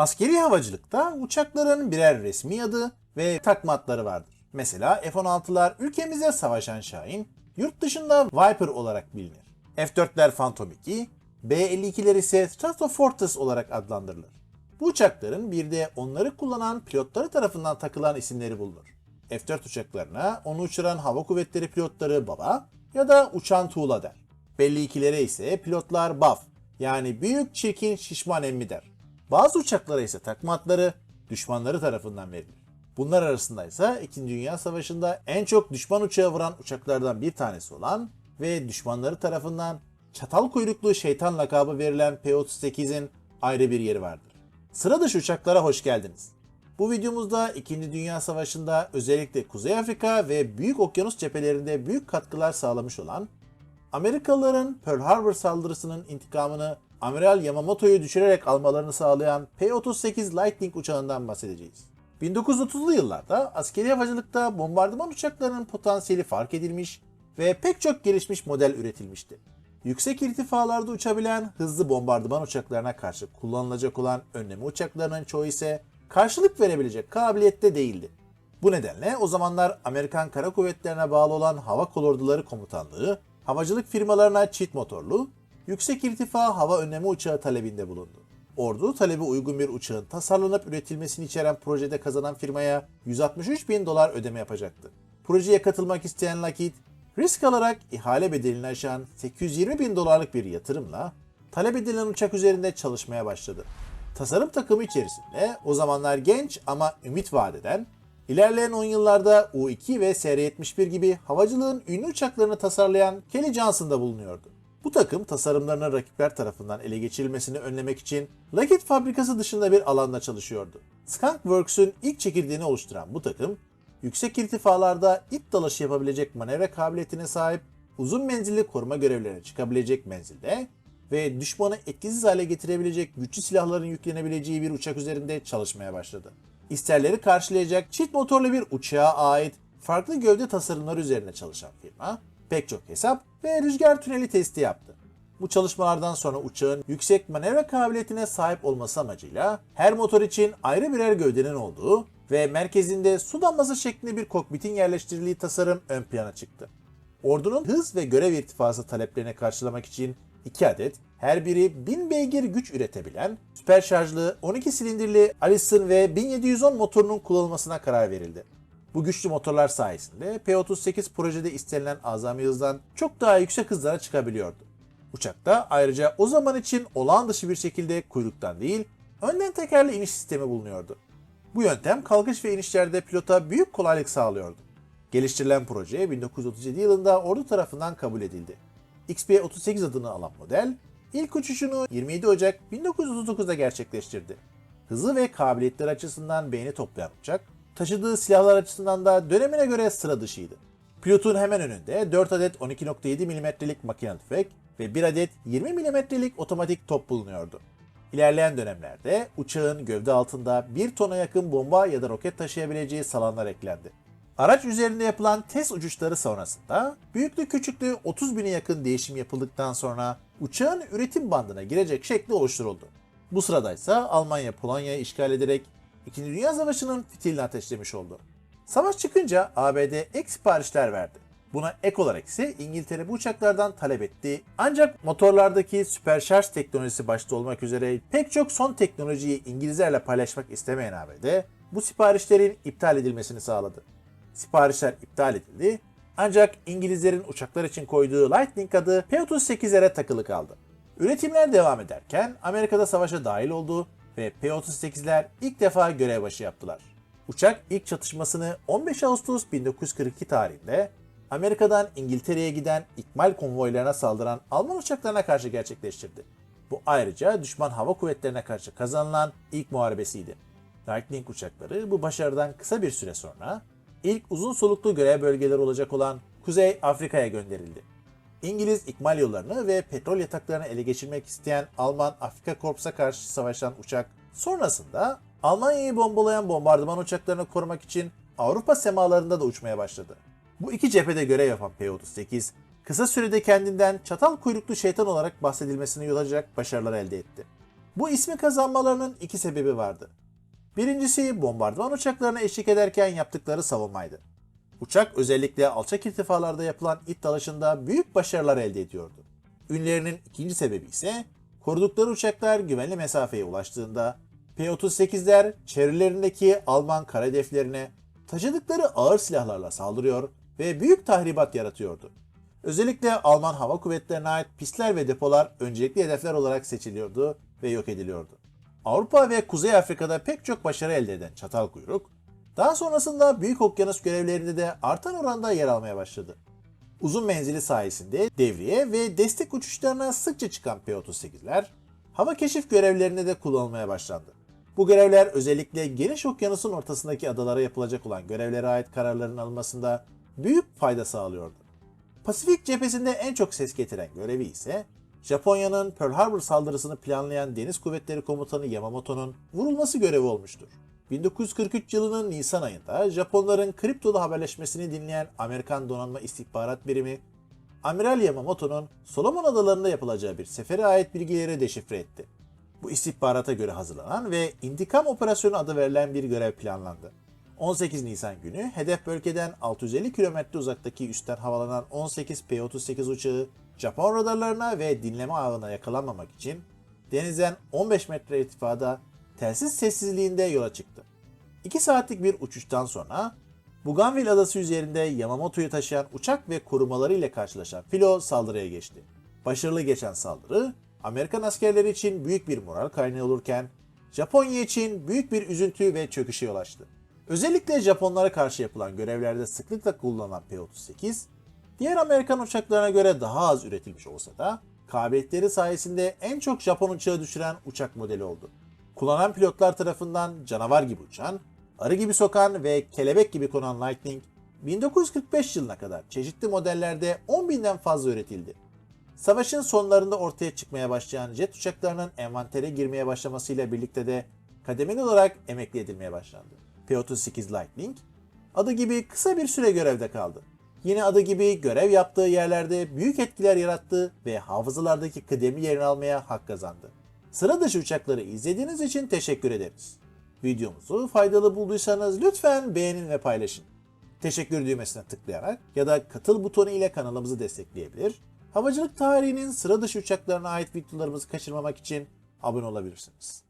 Askeri havacılıkta uçakların birer resmi adı ve takma adları vardır. Mesela F-16'lar ülkemizde savaşan Şahin, yurt dışında Viper olarak bilinir. F-4'ler Phantom 2, B-52'ler ise Stratofortress olarak adlandırılır. Bu uçakların bir de onları kullanan pilotları tarafından takılan isimleri bulunur. F-4 uçaklarına onu uçuran hava kuvvetleri pilotları baba ya da uçan tuğla der. B-52'lere ise pilotlar baf yani büyük çirkin şişman emmi der. Bazı uçaklara ise takma adları düşmanları tarafından verilir. Bunlar arasında ise 2. Dünya Savaşı'nda en çok düşman uçağı vuran uçaklardan bir tanesi olan ve düşmanları tarafından çatal kuyruklu şeytan lakabı verilen P-38'in ayrı bir yeri vardır. Sıra dışı uçaklara hoş geldiniz. Bu videomuzda 2. Dünya Savaşı'nda özellikle Kuzey Afrika ve Büyük Okyanus cephelerinde büyük katkılar sağlamış olan Amerikalıların Pearl Harbor saldırısının intikamını Amiral Yamamoto'yu düşürerek almalarını sağlayan P-38 Lightning uçağından bahsedeceğiz. 1930'lu yıllarda askeri havacılıkta bombardıman uçaklarının potansiyeli fark edilmiş ve pek çok gelişmiş model üretilmişti. Yüksek irtifalarda uçabilen hızlı bombardıman uçaklarına karşı kullanılacak olan önleme uçaklarının çoğu ise karşılık verebilecek kabiliyette değildi. Bu nedenle o zamanlar Amerikan Kara Kuvvetlerine bağlı olan Hava Kolorduları Komutanlığı, havacılık firmalarına çift motorlu, yüksek irtifa hava önleme uçağı talebinde bulundu. Ordu talebi uygun bir uçağın tasarlanıp üretilmesini içeren projede kazanan firmaya 163 bin dolar ödeme yapacaktı. Projeye katılmak isteyen Lockheed, risk alarak ihale bedelini aşan 820 bin dolarlık bir yatırımla talep edilen uçak üzerinde çalışmaya başladı. Tasarım takımı içerisinde o zamanlar genç ama ümit vadeden, ilerleyen 10 yıllarda U-2 ve SR-71 gibi havacılığın ünlü uçaklarını tasarlayan Kelly Johnson da bulunuyordu. Bu takım tasarımlarının rakipler tarafından ele geçirilmesini önlemek için Lockheed fabrikası dışında bir alanda çalışıyordu. Skunk Works'ün ilk çekirdeğini oluşturan bu takım, yüksek irtifalarda ip dalaşı yapabilecek manevra kabiliyetine sahip, uzun menzilli koruma görevlerine çıkabilecek menzilde ve düşmanı etkisiz hale getirebilecek güçlü silahların yüklenebileceği bir uçak üzerinde çalışmaya başladı. İsterleri karşılayacak çift motorlu bir uçağa ait farklı gövde tasarımları üzerine çalışan firma, pek çok hesap ve rüzgar tüneli testi yaptı. Bu çalışmalardan sonra uçağın yüksek manevra kabiliyetine sahip olması amacıyla her motor için ayrı birer gövdenin olduğu ve merkezinde su damlası şeklinde bir kokpitin yerleştirildiği tasarım ön plana çıktı. Ordunun hız ve görev irtifası taleplerine karşılamak için 2 adet her biri 1000 beygir güç üretebilen süper şarjlı 12 silindirli Allison ve 1710 motorunun kullanılmasına karar verildi. Bu güçlü motorlar sayesinde P-38 projede istenilen azami hızdan çok daha yüksek hızlara çıkabiliyordu. Uçakta ayrıca o zaman için olağan dışı bir şekilde kuyruktan değil, önden tekerli iniş sistemi bulunuyordu. Bu yöntem kalkış ve inişlerde pilota büyük kolaylık sağlıyordu. Geliştirilen proje 1937 yılında ordu tarafından kabul edildi. XB-38 adını alan model, ilk uçuşunu 27 Ocak 1939'da gerçekleştirdi. Hızı ve kabiliyetleri açısından beğeni toplayan uçak, taşıdığı silahlar açısından da dönemine göre sıra dışıydı. Pilotun hemen önünde 4 adet 12.7 mm'lik makine tüfek ve 1 adet 20 mm'lik otomatik top bulunuyordu. İlerleyen dönemlerde uçağın gövde altında 1 tona yakın bomba ya da roket taşıyabileceği salanlar eklendi. Araç üzerinde yapılan test uçuşları sonrasında büyüklü küçüklüğü 30 bine yakın değişim yapıldıktan sonra uçağın üretim bandına girecek şekli oluşturuldu. Bu sırada ise Almanya Polonya'yı işgal ederek 2. Dünya Savaşı'nın fitilini ateşlemiş oldu. Savaş çıkınca ABD ek siparişler verdi. Buna ek olarak ise İngiltere bu uçaklardan talep etti. Ancak motorlardaki süperşarj teknolojisi başta olmak üzere pek çok son teknolojiyi İngilizlerle paylaşmak istemeyen ABD bu siparişlerin iptal edilmesini sağladı. Siparişler iptal edildi ancak İngilizlerin uçaklar için koyduğu Lightning adı P-38'lere takılı kaldı. Üretimler devam ederken Amerika'da savaşa dahil oldu ve P-38'ler ilk defa görev başı yaptılar. Uçak ilk çatışmasını 15 Ağustos 1942 tarihinde Amerika'dan İngiltere'ye giden ikmal konvoylarına saldıran Alman uçaklarına karşı gerçekleştirdi. Bu ayrıca düşman hava kuvvetlerine karşı kazanılan ilk muharebesiydi. Lightning uçakları bu başarıdan kısa bir süre sonra ilk uzun soluklu görev bölgeleri olacak olan Kuzey Afrika'ya gönderildi. İngiliz ikmal yollarını ve petrol yataklarını ele geçirmek isteyen Alman Afrika Korps'a karşı savaşan uçak sonrasında Almanya'yı bombalayan bombardıman uçaklarını korumak için Avrupa semalarında da uçmaya başladı. Bu iki cephede görev yapan P-38 kısa sürede kendinden çatal kuyruklu şeytan olarak bahsedilmesine yol açacak başarılar elde etti. Bu ismi kazanmalarının iki sebebi vardı. Birincisi bombardıman uçaklarına eşlik ederken yaptıkları savunmaydı. Uçak özellikle alçak irtifalarda yapılan it dalışında büyük başarılar elde ediyordu. Ünlerinin ikinci sebebi ise korudukları uçaklar güvenli mesafeye ulaştığında P-38'ler çevrelerindeki Alman kara hedeflerine taşıdıkları ağır silahlarla saldırıyor ve büyük tahribat yaratıyordu. Özellikle Alman hava kuvvetlerine ait pistler ve depolar öncelikli hedefler olarak seçiliyordu ve yok ediliyordu. Avrupa ve Kuzey Afrika'da pek çok başarı elde eden çatal kuyruk, daha sonrasında Büyük Okyanus görevlerinde de artan oranda yer almaya başladı. Uzun menzili sayesinde devriye ve destek uçuşlarına sıkça çıkan P-38'ler, hava keşif görevlerinde de kullanılmaya başlandı. Bu görevler özellikle geniş okyanusun ortasındaki adalara yapılacak olan görevlere ait kararların alınmasında büyük fayda sağlıyordu. Pasifik cephesinde en çok ses getiren görevi ise Japonya'nın Pearl Harbor saldırısını planlayan Deniz Kuvvetleri Komutanı Yamamoto'nun vurulması görevi olmuştur. 1943 yılının Nisan ayında Japonların kriptolu haberleşmesini dinleyen Amerikan Donanma İstihbarat Birimi, Amiral Yamamoto'nun Solomon Adaları'nda yapılacağı bir sefere ait bilgileri deşifre etti. Bu istihbarata göre hazırlanan ve intikam operasyonu adı verilen bir görev planlandı. 18 Nisan günü hedef bölgeden 650 kilometre uzaktaki üstten havalanan 18 P-38 uçağı Japon radarlarına ve dinleme ağına yakalanmamak için denizden 15 metre irtifada telsiz sessizliğinde yola çıktı. 2 saatlik bir uçuştan sonra Bougainville adası üzerinde Yamamoto'yu taşıyan uçak ve korumaları ile karşılaşan filo saldırıya geçti. Başarılı geçen saldırı Amerikan askerleri için büyük bir moral kaynağı olurken Japonya için büyük bir üzüntü ve çöküşe yol açtı. Özellikle Japonlara karşı yapılan görevlerde sıklıkla kullanılan P-38, diğer Amerikan uçaklarına göre daha az üretilmiş olsa da kabiliyetleri sayesinde en çok Japon uçağı düşüren uçak modeli oldu. Kullanan pilotlar tarafından canavar gibi uçan, arı gibi sokan ve kelebek gibi konan Lightning, 1945 yılına kadar çeşitli modellerde 10 binden fazla üretildi. Savaşın sonlarında ortaya çıkmaya başlayan jet uçaklarının envantere girmeye başlamasıyla birlikte de kademeli olarak emekli edilmeye başlandı. P-38 Lightning adı gibi kısa bir süre görevde kaldı. Yine adı gibi görev yaptığı yerlerde büyük etkiler yarattı ve hafızalardaki kıdemi yerini almaya hak kazandı. Sıra dışı uçakları izlediğiniz için teşekkür ederiz. Videomuzu faydalı bulduysanız lütfen beğenin ve paylaşın. Teşekkür düğmesine tıklayarak ya da katıl butonu ile kanalımızı destekleyebilir. Havacılık tarihinin sıra dışı uçaklarına ait videolarımızı kaçırmamak için abone olabilirsiniz.